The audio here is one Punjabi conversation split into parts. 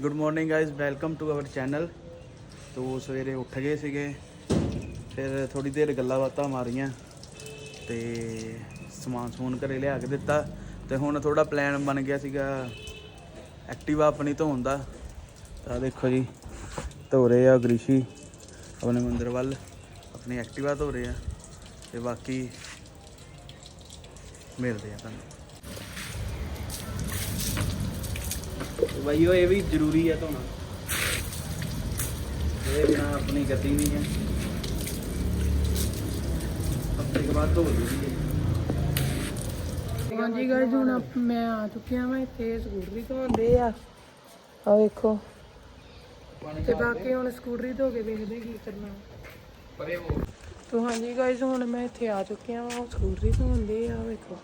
Good morning guys welcome to our channel ਤੋ ਸਵੇਰੇ ਉੱਠ ਗਏ ਸੀਗੇ ਫਿਰ ਥੋੜੀ ਦੇਰ ਗੱਲਾਂ ਬਾਤਾਂ ਮਾਰੀਆਂ ਤੇ ਸਮਾਨ ਸਮੂਨ ਘਰੇ ਲਿਆ ਕੇ ਦਿੱਤਾ ਤੇ ਹੁਣ ਥੋੜਾ ਪਲਾਨ ਬਣ ਗਿਆ ਸੀਗਾ ਐਕਟਿਵਾ ਆਪਣੀ ਧੋਣ ਦਾ ਤਾਂ ਦੇਖੋ ਜੀ ਧੋ ਰਹੇ ਆ ਗ੍ਰਿਸ਼ੀ ਆਪਣੇ ਮੰਦਰ ਵੱਲ ਆਪਣੀ ਐਕਟਿਵਾ ਧੋ ਰਹੇ ਆ ਤੇ ਬਾਕੀ ਮਿਲਦੇ ਆ ਤੁਹਾਨੂੰ ਤੇ ਬਾਈ ਉਹ ਇਹ ਵੀ ਜ਼ਰੂਰੀ ਹੈ ਧੋਣਾ ਇਹ ਬਿਨਾ ਆਪਣੀ ਗਤੀ ਨਹੀਂ ਹੈ ਹਫ਼ਤੇ ਕੇ ਬਾਅਦ ਧੋ ਲਈ ਹੈ ਹਾਂਜੀ ਗਾਇਸ ਹੁਣ ਆਪ- ਮੈਂ ਆ ਚੁੱਕਿਆ ਮੈਂ ਇੱਥੇ ਸਕੂਟਰੀ ਧੋਂਦੇ ਆ। ਆ ਵੇਖੋ। ਤੇ ਬਾਕੀ ਹੁਣ ਸਕੂਟਰੀ ਧੋ ਕੇ ਵੇਖਦੇ ਕੀ ਕਰਨਾ। ਤੋ ਹਾਂਜੀ ਗਾਇਸ ਹੁਣ ਮੈਂ ਇੱਥੇ ਆ ਚੁੱਕਿਆ ਹਾਂ ਸਕੂਟਰੀ ਧੋਂਦੇ ਆ ਵੇਖੋ।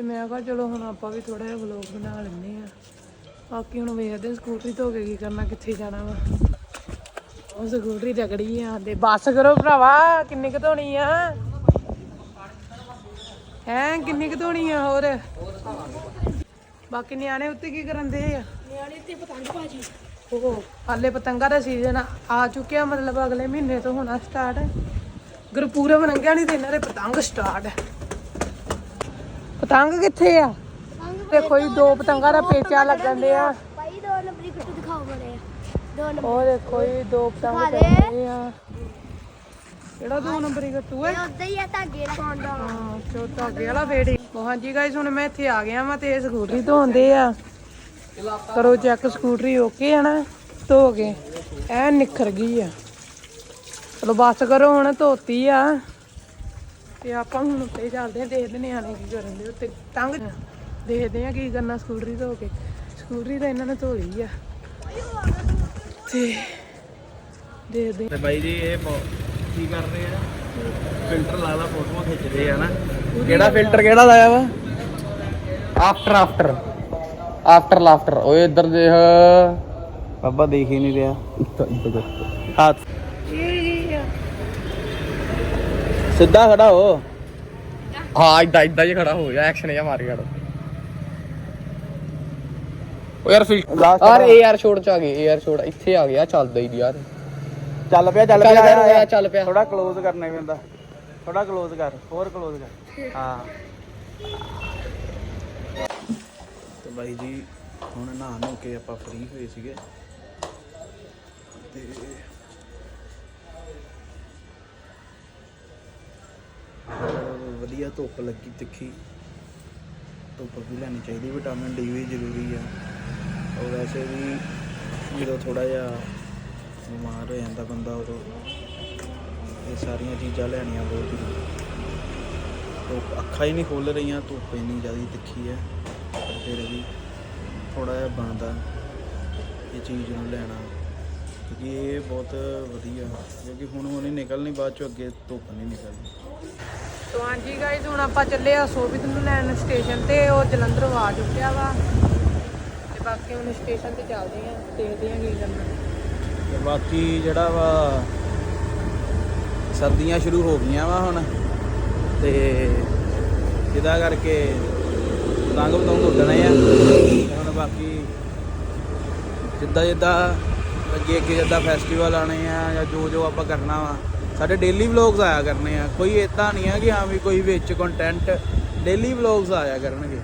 ਤੇ ਮੈਂ ਕਿਹਾ ਚਲੋ ਹੁਣ ਆਪਾਂ ਵੀ ਥੋੜਾ ਜਿਹਾ ਵਲੌਗ ਬਣਾ ਲੈਂਦੇ ਆ ਬਾਕੀ ਹੁਣ ਵੇਖਦੇ ਹਾਂ ਸਕੂਟਰੀ ਧੋ ਕੇ ਕੀ ਕਰਨਾ ਕਿੱਥੇ ਜਾਣਾ ਵਾ। ਉਹ ਸਕੂਟਰੀ ਰਗੜੀ ਆ ਤੇ ਬੱਸ ਕਰੋ ਭਰਾਵਾ ਕਿੰਨੀ ਕੁ ਧੋਣੀ ਆ? ਹੈ ਕਿੰਨੀ ਕੁ ਧੋਣੀ ਆ ਹੋਰ? ਬਾਕੀ ਨਿਆਣੇ ਉੱਤੇ ਕੀ ਕਰਨ ਦੇ ਆ? ਨਿਆਣੇ ਤੇ ਪਤੰਗ ਭਾਜੀ ਉਹ ਹਾਲੇ ਪਤੰਗਾਂ ਦਾ ਸੀਜ਼ਨ ਆ ਚੁੱਕਿਆ ਮਤਲਬ ਅਗਲੇ ਮਹੀਨੇ ਤੋਂ ਹੋਣਾ ਸਟਾਰਟ ਗੁਰਪੂਰਬ ਲੰਘਿਆ ਨਹੀਂ ਤੇ ਇਹਨਾਂ ਦੇ ਪਤੰਗ ਸਟਾਰਟ ਪਤੰਗ ਕਿੱਥੇ ਆ? ਦੇਖੋ ਜੀ ਦੋ ਪਤੰਗਾਂ ਦਾ ਪੇਚਾ ਲੱਗਣ ਦੇ ਆ। ਭਾਈ ਦੋ ਨੰਬਰੀ ਕੁੱਟ ਦਿਖਾਓ ਬੜੇ ਦੋ ਨੰਬਰ ਉਹ ਦੇਖੋ ਜੀ ਦੋ ਪਤੰਗ ਦਿਖਾ ਦੇ। ਆ। ਕਿਹੜਾ ਦੋ ਨੰਬਰੀ ਗੱਟੂ ਹੈ ਉਦਾਂ ਹੀ ਆ ਧਾਗੇ ਲਗਾਉਣ ਦਾ ਹਾਂ ਚੌਥਾ ਅੱਗੇ ਵਾਲਾ ਵੇੜੀ ਹਾਂਜੀ ਗਾਇਸ ਹੁਣ ਮੈਂ ਇੱਥੇ ਆ ਗਿਆ ਵਾਂ ਤੇ ਇਹ ਸਕੂਟਰੀ ਧੋਂਦੇ ਆ। ਕਰੋ ਚੈੱਕ ਸਕੂਟਰੀ ਓਕੇ ਆ ਨਾ? ਧੋ ਕੇ। ਐ ਨਿਖਰ ਗਈ ਆ। ਚਲੋ ਬਸ ਕਰੋ ਹੁਣ ਧੋਤੀ ਆ। ਤੇ ਆਪਾਂ ਹੁਣ ਉੱਤੇ ਚੱਲਦੇ ਆ ਦੇਖਦੇ ਨਿਆਣੇ ਕੀ ਕਰਨ ਦੇ ਉੱਤੇ। ਤੰਗ ਦੇਖਦੇ ਆ ਕੀ ਕਰਨਾ ਸਕੂਟਰੀ ਧੋ ਕੇ। ਸਕੂਟਰੀ ਤਾਂ ਇਹਨਾਂ ਨੇ ਧੋ ਲਈ ਆ। ਤੇ ਦੇਖਦੇ ਤੇ ਬਾਈ ਜੀ ਇਹ ਕੀ ਕਰ ਰਹੇ ਆ? ਫਿਲਟਰ ਲਾ ਲਾ ਫੋਟੋਆਂ ਖਿੱਚਦੇ ਆ ਨਾ। ਕਿਹੜਾ ਫਿਲਟਰ ਕਿਹੜਾ ਲਾਇਆ ਵਾ? ਆਫਟਰ ਆਫਟਰ ਆਫਟਰ ਲਾਫਟਰ ਓਏ ਇੱਧਰ ਦੇਖ। ਬਾਬਾ ਦੇਖ ਹੀ ਨਹੀਂ ਰਿਹਾ। ਹੱਥ। सीधा खड़ा हो हाँ इदा इदा ही खड़ा हो या एक्शन या मार खड़ा ओ यार फिर यार ए यार छोड़ चा गए ए यार छोड़ ਇੱਥੇ ਆ ਗਿਆ ਚੱਲਦਾ ਹੀ ਯਾਰ ਚੱਲ ਪਿਆ ਚੱਲ ਪਿਆ ਯਾਰ ਚੱਲ ਪਿਆ ਥੋੜਾ ক্লোਜ਼ ਕਰਨਾ ਪੈਂਦਾ ਥੋੜਾ ক্লোਜ਼ ਕਰ ਹੋਰ ক্লোਜ਼ ਕਰ ਹਾਂ ਤੇ ਬਾਈ ਜੀ ਹੁਣ ਨਹਾ ਨੋ ਕੇ ਆਪਾਂ ਫ੍ਰੀ ਹੋਏ ਸੀਗੇ ਤੇ ਵਧੀਆ ਧੁੱਪ ਲੱਗੀ ਤਿੱਖੀ। ਧੁੱਪ ਵੀ ਲੈਣੀ ਚਾਹੀਦੀ, ਵਿਟਾਮਿਨ ਡੀ ਵੀ ਜ਼ਰੂਰੀ ਆ। ਔਰ ਵੈਸੇ ਵੀ ਜਦੋਂ ਥੋੜਾ ਜਿਹਾ ਬਿਮਾਰ ਹੋ ਜਾਂਦਾ ਬੰਦਾ ਉਦੋਂ, ਇਹ ਸਾਰੀਆਂ ਚੀਜ਼ਾਂ ਲੈਣੀਆਂ ਬਹੁਤ ਜ਼ਰੂਰੀ ਧੁੱਪ, ਅੱਖਾਂ ਹੀ ਨਹੀਂ ਖੁੱਲ ਰਹੀਆਂ, ਧੁੱਪ ਇੰਨੀ ਜ਼ਿਆਦਾ ਤਿੱਖੀ ਹੈ ਪਰ ਫਿਰ ਵੀ ਥੋੜਾ ਜਿਹਾ ਬਣਦਾ ਇਹ ਚੀਜ਼ ਨੂੰ ਲੈਣਾ। ਕਿਉਂਕਿ ਇਹ ਬਹੁਤ ਵਧੀਆ, ਕਿਉਂਕਿ ਹੁਣ ਹੁਣ ਹੀ ਨਿਕਲਣੀ, ਬਾਅਦ ਚੋਂ ਅੱਗੇ ਧੁੱਪ ਨਹੀਂ ਨਿਕਲਣੀ। ਤੋ ਹਾਂਜੀ ਗਾਇਜ਼ ਹੁਣ ਆਪਾਂ ਚੱਲੇ ਆ ਸੋਬਿਤ ਨੂੰ ਲੈਣ ਸਟੇਸ਼ਨ ਤੇ, ਉਹ ਜਲੰਧਰੋਂ ਆ ਚੁੱਕਿਆ ਵਾ। ਤੇ ਬਾਕੀ ਹੁਣ ਸਟੇਸ਼ਨ ਤੇ ਚੱਲਦੇ ਆ, ਦੇਖਦੇ ਆ ਕੀ ਕਰਨਾ। ਤੇ ਬਾਕੀ ਜਿਹੜਾ ਵਾ, ਸਰਦੀਆਂ ਸ਼ੁਰੂ ਹੋ ਗਈਆਂ ਵਾ ਹੁਣ, ਤੇ ਜਿਹਦਾ ਕਰਕੇ ਪਤੰਗ ਪਤੰਗ ਉੱਡਣੇ ਆ। ਹੁਣ ਬਾਕੀ ਜਿੱਦਾਂ ਜਿੱਦਾਂ ਅੱਗੇ ਅੱਗੇ ਜਿੱਦਾਂ ਫੈਸਟੀਵਲ ਆਣੇ ਆ ਜਾਂ ਜੋ ਜੋ ਆਪਾਂ ਕਰਨਾ ਵਾ ਸਾਡੇ ਡੇਲੀ ਵਲੌਗਸ ਆਇਆ ਕਰਨੇ ਆ। ਕੋਈ ਇਦਾਂ ਨਹੀਂ ਆ ਕਿ ਹਾਂ ਵੀ ਕੋਈ ਵਿੱਚ ਕੰਟੈਂਟ ਡੇਲੀ ਵਲੌਗਸ ਆਇਆ ਕਰਨਗੇ।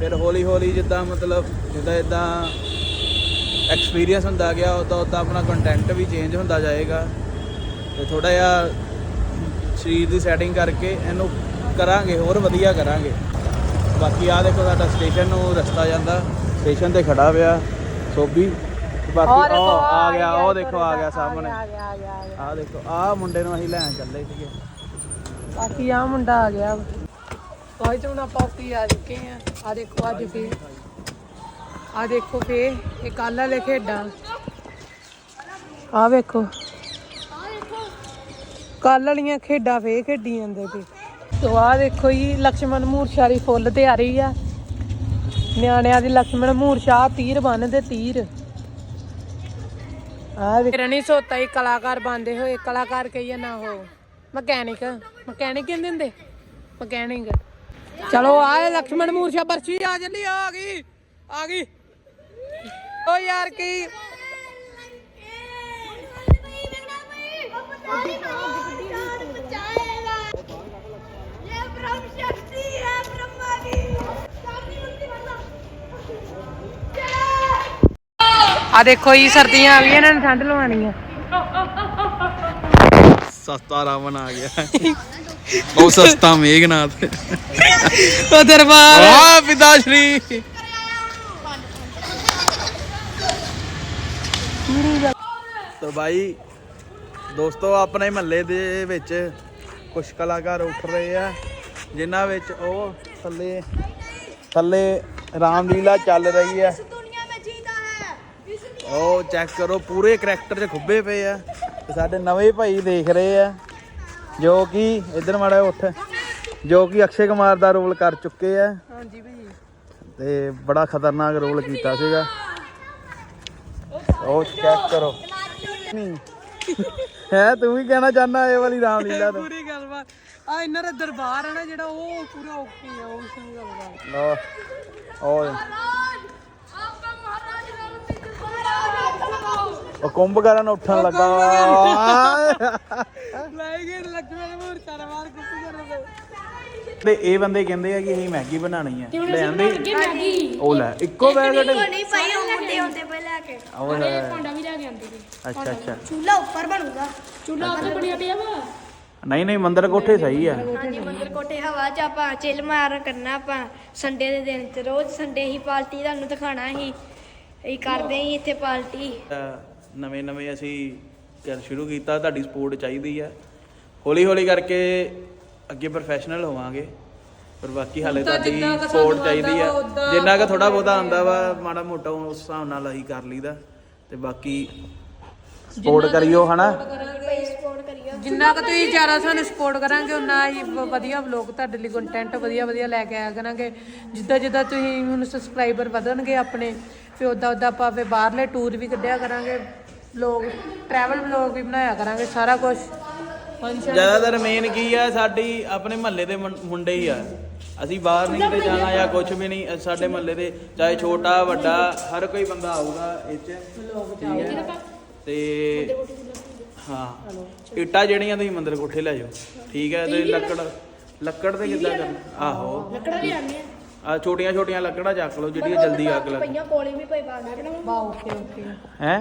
ਫਿਰ ਹੌਲੀ ਹੌਲੀ ਜਿੱਦਾਂ ਮਤਲਬ ਜਿੱਦਾਂ ਜਿੱਦਾਂ ਐਕਸਪੀਰੀਅੰਸ ਹੁੰਦਾ ਗਿਆ ਉਦਾਂ ਉਦਾਂ ਆਪਣਾ ਕੰਟੈਂਟ ਵੀ ਚੇਂਜ ਹੁੰਦਾ ਜਾਏਗਾ। ਤੇ ਥੋੜਾ ਜਿਹਾ ਸਰੀਰ ਦੀ ਸੈਟਿੰਗ ਕਰਕੇ ਇਹਨੂੰ ਕਰਾਂਗੇ, ਹੋਰ ਵਧੀਆ ਕਰਾਂਗੇ। ਬਾਕੀ ਆ ਦੇਖੋ ਸਾਡਾ ਸਟੇਸ਼ਨ ਨੂੰ ਰਸਤਾ ਜਾਂਦਾ। ਸਟੇਸ਼ਨ ਤੇ ਖੜਾ ਪਿਆ। ਸੋਭੀ ਬਾਕੀ ਉਹ ਆ ਗਿਆ ਉਹ ਦੇਖੋ ਆ ਗਿਆ ਸਾਹਮਣੇ। ਆ ਗਿਆ ਆ ਗਿਆ ਆ ਦੇਖੋ ਆ ਮੁੰਡੇ ਨੂੰ ਅਸੀਂ ਲੈਣ ਚੱਲੇ ਸੀਗੇ। ਬਾਕੀ ਆ ਮੁੰਡਾ ਆ ਗਿਆ। ਕੋਈ ਤੋਂ ਨਾ ਪਾਪੀ ਆ ਚੁੱਕੇ ਆ ਆ ਦੇਖੋ ਅੱਜ ਵੀ ਆ ਦੇਖੋ ਫੇ ਇਹ ਕੱਲ ਵਾਲੇ ਖੇਡਾਂ। ਆ ਵੇਖੋ। ਕੱਲ ਵਾਲੀਆਂ ਖੇਡਾਂ ਫੇ ਖੇਡੀ ਜਾਂਦੇ ਤੇ। ਤੋ ਆ ਦੇਖੋ ਜੀ ਲక్ష్ਮਣ ਮੂਰਛਾਰੀ ਫੁੱਲ ਤੇ ਆ। ਰਹੀ ਆ ਨਿਆਣਿਆਂ ਦੀ ਲక్ష్ਮਣ ਮੂਰਛਾ ਤੀਰ ਬੰਨਦੇ ਤੀਰ। ਆ ਵੀ ਸੋਤਾ ਹੀ ਕਲਾਕਾਰ ਬੰਦੇ ਹੋਏ ਕਲਾਕਾਰ ਕਹੀਏ ਨਾ ਹੋ ਮਕੈਨਿਕ ਮਕੈਨਿਕ ਕਹਿੰਦੇ ਹੁੰਦੇ ਮਕੈਨਿਕ ਚਲੋ ਆਏ ਲక్ష్మణ ਮੂਰਛਾ ਬਰਛੀ ਆ ਜੱਲੀ ਆ ਗਈ ਆ ਗਈ ਓ ਯਾਰ ਕੀ ਆ ਦੇਖੋ ਜੀ ਸਰਦੀਆਂ ਆ ਗਈਆਂ ਇਹਨਾਂ ਨੇ ਠੰਡ ਲਵਾਣੀ ਆ। ਸਸਤਾ ਰਾਵਣ ਆ ਗਿਆ। ਬਹੁਤ ਸਸਤਾ ਮੇਘਨਾਥ। ਉਹ ਦਰਬਾਰ। ਵਾਹ ਪਿਤਾ ਸ਼੍ਰੀ। ਤੋ ਭਾਈ ਦੋਸਤੋ ਆਪਣੇ ਮਹੱਲੇ ਦੇ ਵਿੱਚ ਕੁਝ ਕਲਾਕਾਰ ਉੱਠ ਰਹੇ ਆ ਜਿਨ੍ਹਾਂ ਵਿੱਚ ਉਹ ਥੱਲੇ ਥੱਲੇ ਰਾਮਲੀਲਾ ਚੱਲ ਰਹੀ ਹੈ ਉਹ ਚੈੱਕ ਕਰੋ ਪੂਰੇ ਕਰੈਕਟਰ 'ਚ ਖੁੱਬੇ ਪਏ ਆ। ਤੇ ਸਾਡੇ ਨਵੇਂ ਭਾਈ ਦੇਖ ਰਹੇ ਆ ਜੋ ਕਿ ਇਧਰ ਮਾੜਾ ਉੱਠ ਜੋ ਕਿ ਅਕਸ਼ੇ ਕੁਮਾਰ ਦਾ ਰੋਲ ਕਰ ਚੁੱਕੇ ਆ। ਹਾਂਜੀ ਭਾਈ। ਤੇ ਬੜਾ ਖਤਰਨਾਕ ਰੋਲ ਕੀਤਾ ਸੀਗਾ। ਉਹ ਚੈੱਕ ਕਰੋ। ਨਹੀਂ ਹੈ ਤੂੰ ਵੀ ਕਹਿਣਾ ਚਾਹਨਾ ਇਹ ਵਾਲੀ ਰਾਮਲੀਲਾ ਤੋਂ? ਪੂਰੀ ਗੱਲਬਾਤ ਆ ਇਹਨਾਂ ਦਾ ਦਰਬਾਰ ਹੈ ਨਾ ਜਿਹੜਾ ਉਹ ਪੂਰਾ ਓਕੇ ਆ ਉਹ ਸਹੀ ਗੱਲਬਾਤ ਲਓ ਉਹ ਉਹ ਕੁੰਭ ਕਰਨ ਉੱਠਣ ਲੱਗਾ ਲਾਈਗੇ ਲੱਕਵੇਂ ਨੂੰ ਚਾਰ ਵਾਰ ਕੁੱਪੀ ਕਰਦੇ ਤੇ ਇਹ ਬੰਦੇ ਕਹਿੰਦੇ ਆ ਕਿ ਅਸੀਂ ਮੈਗੀ ਬਣਾਣੀ ਆ। ਲੈ ਆਂਦੇ ਉਹ ਲੈ ਇੱਕੋ ਬੈਗਟ ਨਹੀਂ ਪਾਈ ਉਹ ਮੁੰਡੇ ਆਉਂਦੇ ਪਏ ਕੇ। ਉਹ ਲੈ। ਵੀ ਲੈ ਕੇ ਆਂਦੇ ਸੀ ਅੱਛਾ ਅੱਛਾ। ਚੁੱਲਾ ਉੱਪਰ ਬਣੂਗਾ। ਚੁੱਲਾ ਉੱਪਰ ਬਣਿਆ ਪਿਆ ਵਾ। ਨਹੀਂ ਨਹੀਂ ਮੰਦਰ ਕੋਠੇ ਸਹੀ ਆ। ਹਾਂਜੀ ਮੰਦਰ ਕੋਠੇ ਹਵਾ ਚ ਆਪਾਂ ਚਿਲ ਮਾਰ ਕਰਨਾ ਆਪਾਂ। ਸੰਡੇ ਦੇ ਦਿਨ ਚ ਰੋਜ਼ ਸੰਡੇ ਹੀ ਪਾਰਟੀ ਤੁਹਾਨੂੰ ਦਿਖਾਣਾ ਹੀ ਇਹ ਕਰਦੇ ਹੀ ਇੱਥੇ ਪਾਰਟੀ ਨਵੇਂ ਨਵੇਂ ਅਸੀਂ ਕਰ ਸ਼ੁਰੂ ਕੀਤਾ ਤੁਹਾਡੀ ਸਪੋਰਟ ਚਾਹੀਦੀ ਆ। ਹੌਲੀ ਹੌਲੀ ਕਰਕੇ ਅੱਗੇ ਪ੍ਰੋਫੈਸ਼ਨਲ ਹੋਵਾਂਗੇ ਪਰ ਬਾਕੀ ਹਾਲੇ ਤੁਹਾਡੀ ਸਪੋਰਟ ਚਾਹੀਦੀ ਆ। ਜਿੰਨਾ ਕੁ ਥੋੜਾ ਬਹੁਤਾ ਆਂਦਾ ਵਾ ਮਾੜਾ ਮੋਟਾ ਉਸ ਹਿਸਾਬ ਨਾਲ ਅਸੀਂ ਕਰ ਲਈਦਾ ਤੇ ਬਾਕੀ ਸਪੋਰਟ ਕਰਿਓ ਹਨਾ? ਜਿੰਨਾ ਕੁ ਤੁਸੀਂ ਜ਼ਿਆਦਾ ਸਾਨੂੰ ਸਪੋਰਟ ਕਰਾਂਗੇ ਉਨਾ ਹੀ ਵਧੀਆ ਵਲੌਗ ਤੁਹਾਡੇ ਲਈ ਕੰਟੈਂਟ ਵਧੀਆ ਵਧੀਆ ਲੈ ਕੇ ਆਇਆ ਕਰਾਂਗੇ। ਜਿੱਦਾਂ ਜਿੱਦਾਂ ਤੁਸੀਂ ਹੁਣ ਸਬਸਕ੍ਰਾਈਬਰ ਵਧਣਗੇ ਆਪਣੇ ਫਿਰ ਉਦਾਂ ਉਦਾਂ ਆਪਾਂ ਬਾਹਰਲੇ ਟੂਰ ਵੀ ਕੱਢਿਆ ਕਰਾਂਗੇ। ਲੋਕ ਟਰੈਵਲ ਵਲੌਗ ਵੀ ਬਣਾਇਆ ਕਰਾਂਗੇ ਸਾਰਾ ਕੁਝ ਫੰਕਸ਼ਨ ਜ਼ਿਆਦਾਤਰ ਮੇਨ ਕੀ ਆ ਸਾਡੀ ਆਪਣੇ ਮਹੱਲੇ ਦੇ ਮੁੰ- ਮੁੰਡੇ ਹੀ ਆ। ਅਸੀਂ ਬਾਹਰ ਨਹੀਂ ਕਿਤੇ ਜਾਣਾ ਜਾਂ ਕੁਝ ਵੀ ਨਹੀਂ ਅ- ਸਾਡੇ ਮਹੱਲੇ ਦੇ ਚਾਹੇ ਛੋਟਾ ਵੱਡਾ ਹਰ ਕੋਈ ਬੰਦਾ ਆਊਗਾ ਇਹ ਚ। ਠੀਕ ਹੈ। ਤੇ ਹਾਂ ਇੱਟਾਂ ਜਿਹੜੀਆਂ ਤੁਸੀਂ ਮੰਦਰ ਕੋਠੇ ਲੈ ਜਾਓ। ਠੀਕ ਹੈ ਤੇ ਲੱਕੜ ਲੱਕੜ ਤੇ ਕਿੱਦਾਂ ਕਰਨਾ? ਆਹੋ। ਲੱਕੜਾਂ ਵੀ ਆਉਂਦੀਆਂ। ਆ ਛੋਟੀਆਂ ਛੋਟੀਆਂ ਲੱਕੜਾਂ ਚੱਕ ਲਓ ਜਿਹੜੀਆਂ ਜਲਦੀ ਅੱਗ ਲੱਗ ਪਈਆਂ ਕੋਲੇ ਵੀ ਪਈ ਬਾਗ ਚ ਬਾ ਓਕੇ ਓਕੇ ਹੈ?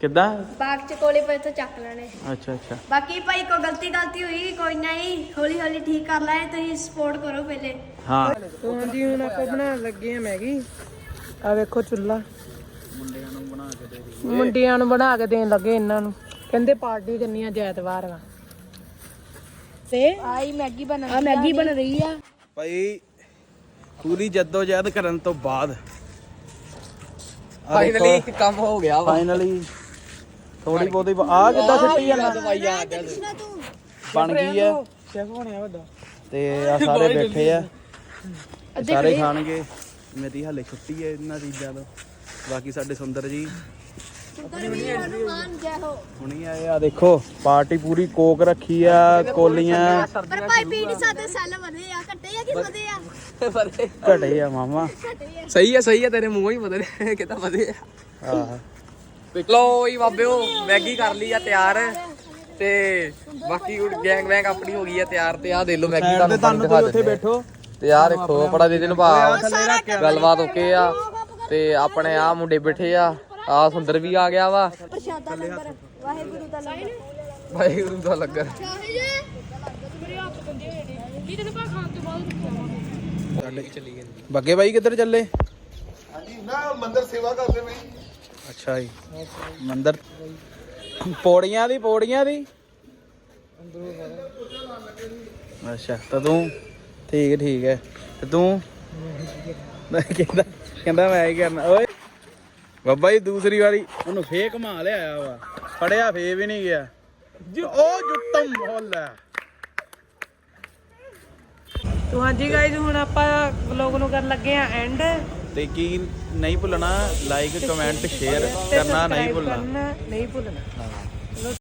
ਕਿੱਦਾਂ? ਬਾਗ ਚ ਕੋਲੇ ਪਏ ਤਾਂ ਚੱਕ ਲੈਣੇ। ਅੱਛਾ ਅੱਛਾ। ਬਾਕੀ ਭਾਈ ਕੋ ਗਲਤੀ ਗਲਤੀ ਹੋਈ ਕੋਈ ਨਹੀਂ ਹੌਲੀ ਹੌਲੀ ਠੀਕ ਕਰ ਲੈ ਤੁਸੀਂ ਸਪੋਰਟ ਕਰੋ ਪਹਿਲੇ। ਹਾਂ। ਤੋ ਹਾਂਜੀ ਹੁਣ ਆਪਾਂ ਬਣਾਉਣ ਲੱਗੇ ਆ ਮੈਗੀ। ਆ ਵੇਖੋ ਚੁੱਲਾ ਮੁੰਡਿਆਂ ਨੂੰ ਬਣਾ ਕੇ ਦੇ ਮੁੰਡਿਆਂ ਨੂੰ ਬਣਾ ਕੇ ਦੇਣ ਲੱਗੇ ਇਹਨਾਂ ਨੂੰ। ਕਹਿੰਦੇ ਪਾਰਟੀ ਕਰਨੀ ਆ ਐਤਵਾਰ ਵਾ ਤੇ ਆਈ ਮੈਗੀ ਬਣ ਆ ਮੈਗੀ ਬਣ ਰਹੀ ਆ। ਭਾਈ ਪੂਰੀ ਜਦੋਜਹਿਦ ਕਰਨ ਤੋਂ ਬਾਅਦ। ਫਾਈਨਲੀ ਕੰਮ ਹੋ ਗਿਆ ਵਾ। ਫਾਈਨਲੀ ਥੋੜੀ ਬਹੁਤੀ ਆ ਕਿੱਦਾਂ ਸਿੱਟੀ ਜਾਂਦਾ ਕ੍ਰਿਸ਼ਨਾ ਤੂੰ। ਬਣ ਗਈ ਹੈ ਸ਼ੈਫ ਬਣਿਆ ਵੱਡਾ। ਤੇ ਆ ਸਾਰੇ ਬੈਠੇ ਆ। ਸਾਰੇ ਖਾਣਗੇ। ਮੇਰੀ ਹਾਲੇ ਛੁੱਟੀ ਹੈ ਇਹਨਾਂ ਚੀਜ਼ਾਂ ਤੋਂ। ਬਾਕੀ ਸਾਡੇ ਸੁੰਦਰ ਜੀ। ਹੁਣੀ ਆਏ ਆ। ਦੇਖੋ ਪਾਰਟੀ ਪੂਰੀ ਕੋਕ ਰੱਖੀ ਆ ਕੋਲੀਆਂ। ਪਰ ਭਾਈ ਪੀ ਨਹੀਂ ਸਕਦੇ ਸੈੱਲ ਵਧੇ ਆ। ਘੱਟੇ ਆ ਕਿ ਵਧੇ ਆ? ਘਟੇ ਆ ਮਾਮਾ। ਸਹੀ ਹੈ ਸਹੀ ਹੈ ਤੇਰੇ ਮੂੰਹੋਂ ਹੀ ਬਦਲੇ ਕਿਤਾ ਬਦੇ ਆਹ। ਲੋ ਹੀ ਬਾਬਿਓ ਮੈਗੀ ਕਰ ਲਈ ਆ ਤਿਆਰ ਤੇ ਬਾਕੀ ਗੈਂਗ ਵੈਂਗ ਆਪਣੀ ਹੋ ਗਈ ਆ ਤਿਆਰ ਤੇ ਆ ਦੇ ਲੋ ਮੈਗੀ ਤੇ ਤੁਹਾਨੂੰ ਕੋਈ ਉੱਥੇ। ਬੈਠੋ। ਤੇ ਆ ਦੇਖੋ ਬੜਾ ਦੇ ਦਿਨ ਭਾ ਗੱਲਬਾਤ ਓਕੇ ਆ। ਤੇ ਆਪਣੇ ਆ ਮੁੰਡੇ ਬੈਠੇ ਆ। ਆ ਸੁੰਦਰ ਵੀ ਆ ਗਿਆ ਵਾ। ਪ੍ਰਸ਼ਾਦਾ ਲੰਗਰ ਵਾਹਿਗੁਰੂ ਦਾ ਲੰਗਰ। ਵਾਹਿਗੁਰੂ ਦਾ ਲੰਗਰ ਬੱਗੇ ਬਾਈ ਕਿੱਧਰ ਚੱਲੇ? ਹਾਂਜੀ ਮੈਂ ਮੰਦਰ ਸੇਵਾ ਕਰਦੇ ਬਈ। ਅੱਛਾ ਜੀ। ਮੰਦਰ। ਪੌੜੀਆਂ ਦੀ ਪੌੜੀਆਂ ਦੀ? ਅੱਛਾ, ਤਾਂ ਤੂੰ? ਠੀਕ ਠੀਕ ਹੈ। ਤੇ ਤੂੰ? ਕਹਿੰਦਾ ਕਹਿੰਦਾ ਮੈਂ ਕੀ ਕਰਨਾ। ਓਏ। ਬਾਬਾ ਜੀ, ਦੂਸਰੀ ਵਾਰੀ ਉਹਨੂੰ ਫੇਕ ਘੁਮਾ ਲਿਆ ਵਾ। ਫੜਿਆ ਫੇ ਵੀ ਨਹੀਂ ਗਿਆ। ਉਹ ਜੁੱਟਮ ਹੋਲ ਤੋ ਹਾਂਜੀ ਗਾਇਜ਼ ਹੁਣ ਆਪਾਂ ਵਲੌਗ ਨੂੰ ਕਰਨ ਲੱਗੇ ਆ ਐਂਡ ਤੇ ਕੀ ਨਹੀਂ ਭੁੱਲਣਾ ਲਾਈਕ ਕਮੈਂਟ ਸ਼ੇਅਰ ਕਰਨਾ ਨਹੀਂ ਭੁੱਲਣਾ। ਨਹੀਂ ਭੁੱਲਣਾ।